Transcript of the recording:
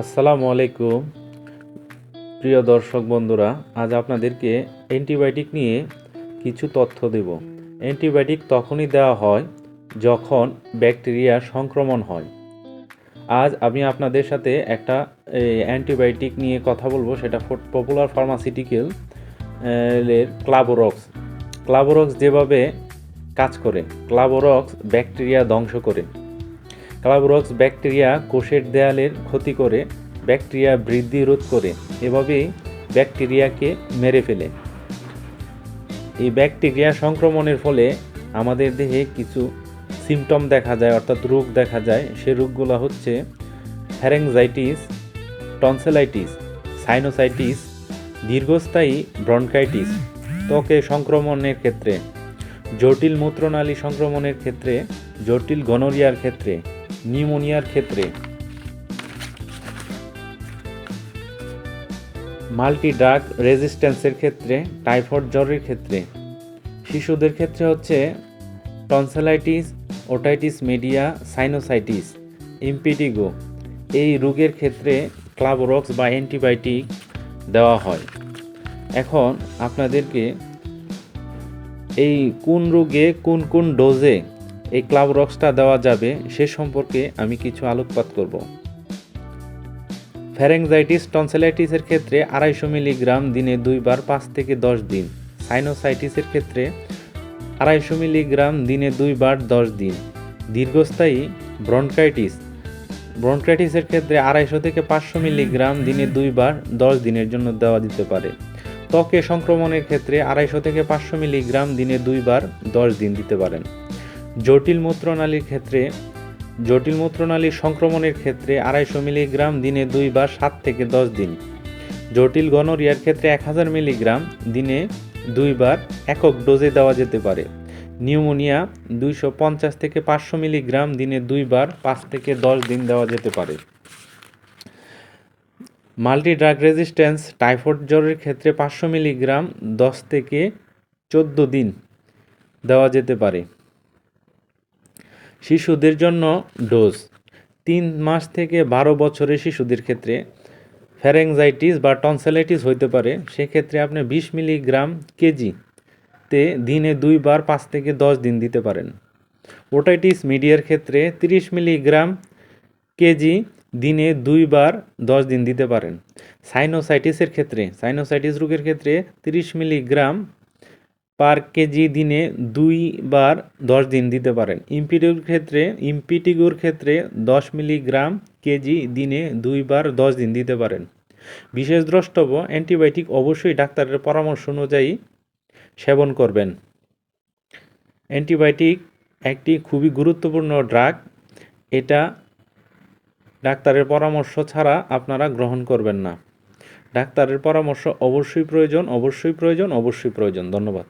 আসসালামু আলাইকুম প্রিয় দর্শক বন্ধুরা, আজ আপনাদেরকে অ্যান্টিবায়োটিক নিয়ে কিছু তথ্য দেব। অ্যান্টিবায়োটিক তখনই দেওয়া হয় যখন ব্যাকটেরিয়া সংক্রমণ হয়। আজ আমি আপনাদের সাথে একটা অ্যান্টিবায়োটিক নিয়ে কথা বলব, সেটা পপুলার ফার্মাসিউটিক্যাল এর ক্লাবোরক্স ক্লাবোরক্স যেভাবে কাজ করে ক্লাবোরক্স ব্যাকটেরিয়া ধ্বংস করে। ক্লাবোরক্স ব্যাকটেরিয়া কোষের দেয়ালের ক্ষতি করে ব্যাকটেরিয়া বৃদ্ধি রোধ করে, এভাবেই ব্যাকটেরিয়াকে মেরে ফেলে। এই ব্যাকটেরিয়া সংক্রমণের ফলে আমাদের দেহে কিছু সিমটম দেখা যায়, অর্থাৎ রোগ দেখা যায়। সে রোগগুলো হচ্ছে ফ্যারেংজাইটিস টনসেলাইটিস সাইনোসাইটিস দীর্ঘস্থায়ী ব্রনকাইটিস ত্বকে সংক্রমণের ক্ষেত্রে, জটিল মূত্রনালী সংক্রমণের ক্ষেত্রে, জটিল গনোরিয়ার ক্ষেত্রে নিউমোনিয়ার ক্ষেত্রে মাল্টি ড্রাগ রেজিস্ট্যান্সের ক্ষেত্রে, টাইফয়েড জ্বরের ক্ষেত্রে, শিশুদের ক্ষেত্রে হচ্ছে tonsillitis otitis media sinusitis impetigo এই রোগের ক্ষেত্রে ক্লাবরক্স বা অ্যান্টিবায়োটিক দেওয়া হয়। এখন আপনাদেরকে এই কোন রোগে কোন কোন ডোজে এই ক্লাবরক্সটা দেওয়া যাবে, সে সম্পর্কে আমি কিছু আলোকপাত করব। ফ্যারেংজাইটিস টনসেলাইটিসের ক্ষেত্রে আড়াইশো মিলিগ্রাম দিনে দুইবার পাঁচ থেকে দশ দিন। সাইনোসাইটিসের ক্ষেত্রে আড়াইশো মিলিগ্রাম দিনে দুইবার দশ দিন। দীর্ঘস্থায়ী ব্রনকাইটিস। ব্রনকাইটিসের ক্ষেত্রে আড়াইশো থেকে পাঁচশো মিলিগ্রাম দিনে দুইবার দশ দিনের জন্য দেওয়া দিতে পারে। ত্বকে সংক্রমণের ক্ষেত্রে আড়াইশো থেকে পাঁচশো মিলিগ্রাম দিনে দুইবার দশ দিন দিতে পারেন। জটিল মূত্রনালীর ক্ষেত্রে, জটিল মূত্রনালীর সংক্রমণের ক্ষেত্রে আড়াইশো মিলিগ্রাম দিনে দুইবার সাত থেকে দশ দিন। জটিল গনোরিয়ার ক্ষেত্রে এক হাজার মিলিগ্রাম দিনে দুইবার একক ডোজে দেওয়া যেতে পারে। নিউমোনিয়া দুইশো পঞ্চাশ থেকে পাঁচশো মিলিগ্রাম দিনে দুইবার পাঁচ থেকে দশ দিন দেওয়া যেতে পারে। মাল্টি ড্রাগ রেজিস্ট্যান্স টাইফয়েড জ্বরের ক্ষেত্রে পাঁচশো মিলিগ্রাম দশ থেকে চোদ্দ দিন দেওয়া যেতে পারে। শিশুদের জন্য ডোজ। তিন মাস থেকে বারো বছরের শিশুদের ক্ষেত্রে ফ্যারেংজাইটিস বা টনসেলাইটিস হইতে পারে। সেক্ষেত্রে আপনি বিশ মিলিগ্রাম কেজি তে দিনে দুইবার পাঁচ থেকে দশ দিন দিতে পারেন। ওটাইটিস মিডিয়ার ক্ষেত্রে তিরিশ মিলিগ্রাম কেজি দিনে দুইবার দশ দিন দিতে পারেন। সাইনোসাইটিসের ক্ষেত্রে সাইনোসাইটিস রোগের ক্ষেত্রে তিরিশ মিলিগ্রাম পার কেজি দিনে দুইবার দশ দিন দিতে পারেন। ইম্পিটিগুর ক্ষেত্রে ইম্পিটিগুর ক্ষেত্রে দশ মিলিগ্রাম কেজি দিনে দুইবার দশ দিন দিতে পারেন। বিশেষ দ্রষ্টব্য, অ্যান্টিবায়োটিক অবশ্যই ডাক্তারের পরামর্শ অনুযায়ী সেবন করবেন। অ্যান্টিবায়োটিক একটি খুবই গুরুত্বপূর্ণ ড্রাগ। এটা ডাক্তারের পরামর্শ ছাড়া আপনারা গ্রহণ করবেন না। ডাক্তারের পরামর্শ অবশ্যই প্রয়োজন অবশ্যই প্রয়োজন অবশ্যই প্রয়োজন। ধন্যবাদ।